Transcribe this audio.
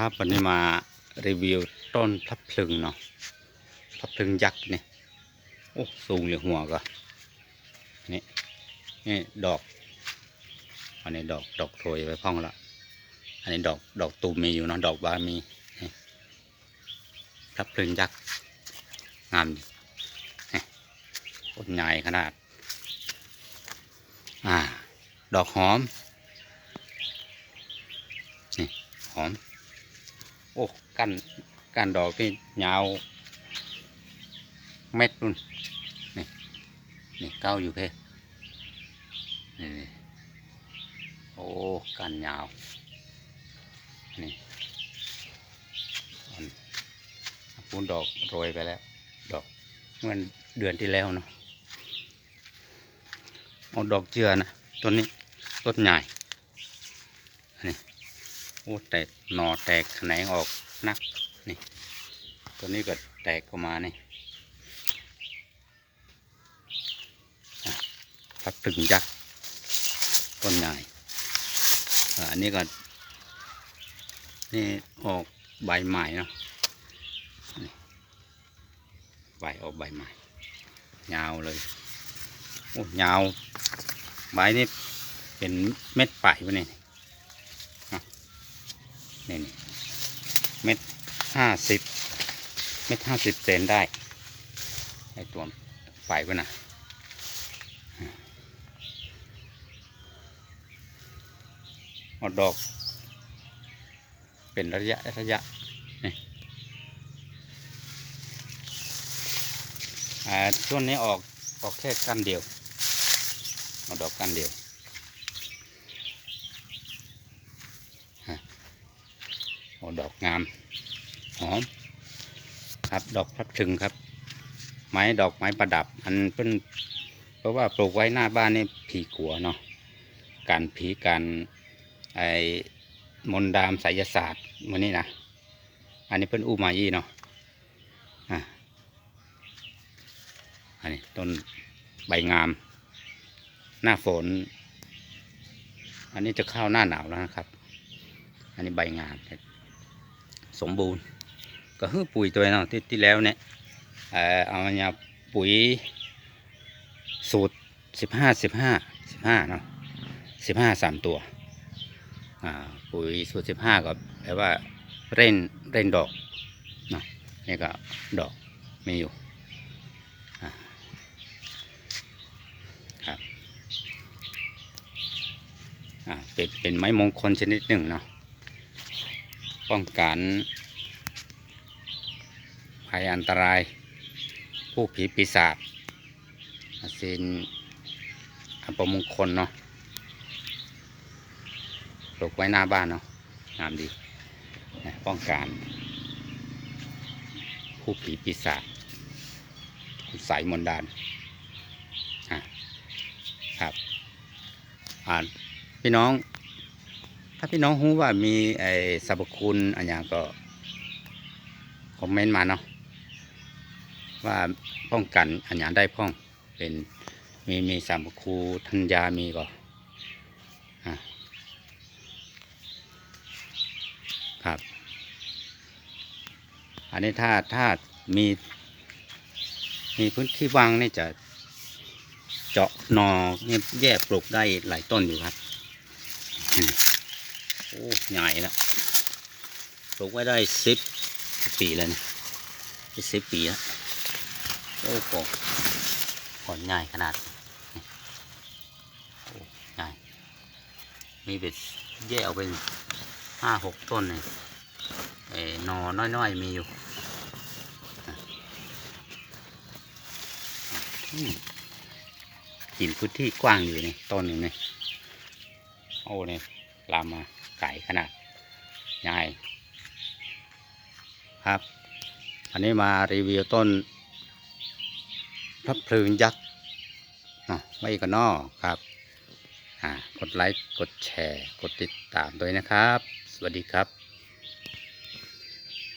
ครับวันนี้มารีวิวต้นพลับพลึงเนาะพลับพลึงยักษ์นี่โอ้สูงเลยหัวก็นี่นี่ดอก อันนี้ดอกดอกโรยไว้พ่องละอันนี้ดอกดอกตูมมีอยู่เนาะดอกบานมีนี่พลับพลึงยักษ์งามนี่ต้นใหญ่ขนาด อ่า ดอกหอม นี่ หอม โอ้กันกันดอกที่ยาวเม็ดนุ่นนี่นี่เก้าอยู่เพนี่นี่โอ้กันยาวนี่นปูนดอกโรยไปแล้ว ดอกเมื่อเดือนที่แล้วเนาะเอาดอกเจือนะต้นนี้ต้นใหญ่นี่ โอ้แตกหน่อแตกแขนงออกนักนี่ ตัวนี้ก็แตกออกมานี่พักตึงยักษ์ต้นใหญ่อันนี้ก็ นี่ออกใบใหม่เนาะใบออกใบใหม่ยาวเลยโอ้ยาวใบนี่เป็นเม็ดป่ายวะเนี่นี่ นี่เม็ดห้าสิบเม็ดห้าสิบเซนได้ไอตัวไปวะนะออกดอก เป็นระยะระยะนี่ช่วงนี้ออกออกแค่กันเดียวออกดอกกันเดียว โอ้ ดอกงาม หอม ครับดอกพลับพลึงครับ ไม้ดอกไม้ประดับ อันเป็นเพราะว่าปลูกไว้หน้าบ้านนี่ผีกลัวเนาะการผีการไอ้มนดามไสยศาสตร์มันนี่นะอันนี้เป็นอูมายีเนาะอะอันนี้ต้นใบงาม หน้าฝน อันนี้จะเข้าหน้าหนาวแล้วนะครับ อันนี้ใบงามครับ สมบูรณ์ ก็คือปุ๋ยตัวเนาะที่ที่แล้วเนี่ยเออเอาเนี่ยปุ๋ยสูตรสิบห้าสิบห้าสิบห้าเนาะสิบห้าสามตัวอ่าปุ๋ยสูตรสิบห้าก็แปลว่าเร่นเร่นดอกเนาะนี่ก็ดอกมีอยู่ครับอ่าเป็นเป็นไม้มงคลชนิดหนึ่งเนาะ ป้องกันภัยอันตราย ผู้ผีปีศาจสิ่งอัปมงคลเนาะปลูกไว้หน้าบ้านเนาะงามดีป้องกันผู้ผีปีศาจคุณใสยมนดานอะครับอ่านพี่น้อง ถ้าพี่น้องรู้ว่ามีไอ้สรรพคุณอันอย่างก็คอมเมนต์มาเนาะว่าป้องกันอันอย่างได้พ้องเป็นมีมีสรรพคูทัญญามีก็อะครับ อันนี้ถ้าถ้ามีมีพื้นที่ว่างนี่จะเจาะนอเนี่ยแยกปลูกได้หลายต้นอยู่ครับ โอ้ใหญ่แล้วปลูกไว้ได้สิบปีแล้วนี่ยได้สิบปีแล้วโอ้โหก่อนใหญ่ขนาดโอ้ใหญ่มีเป็ดแยกออกเป็นห้าหกต้นเนี่ยเอ้นอน้อยๆ มีอยู่กินพื้นที่กว้างอยู่นี่ต้นหนึ่งนี่โอ้เนี่ยลามมา ไก่ขนาดใหญ่ครับ อันนี้มารีวิวต้นพระพลิงยักษ์นะไม่กันนอกครับอ่ากดไลค์ กดแชร์ กดติดตามด้วยนะครับ สวัสดีครับ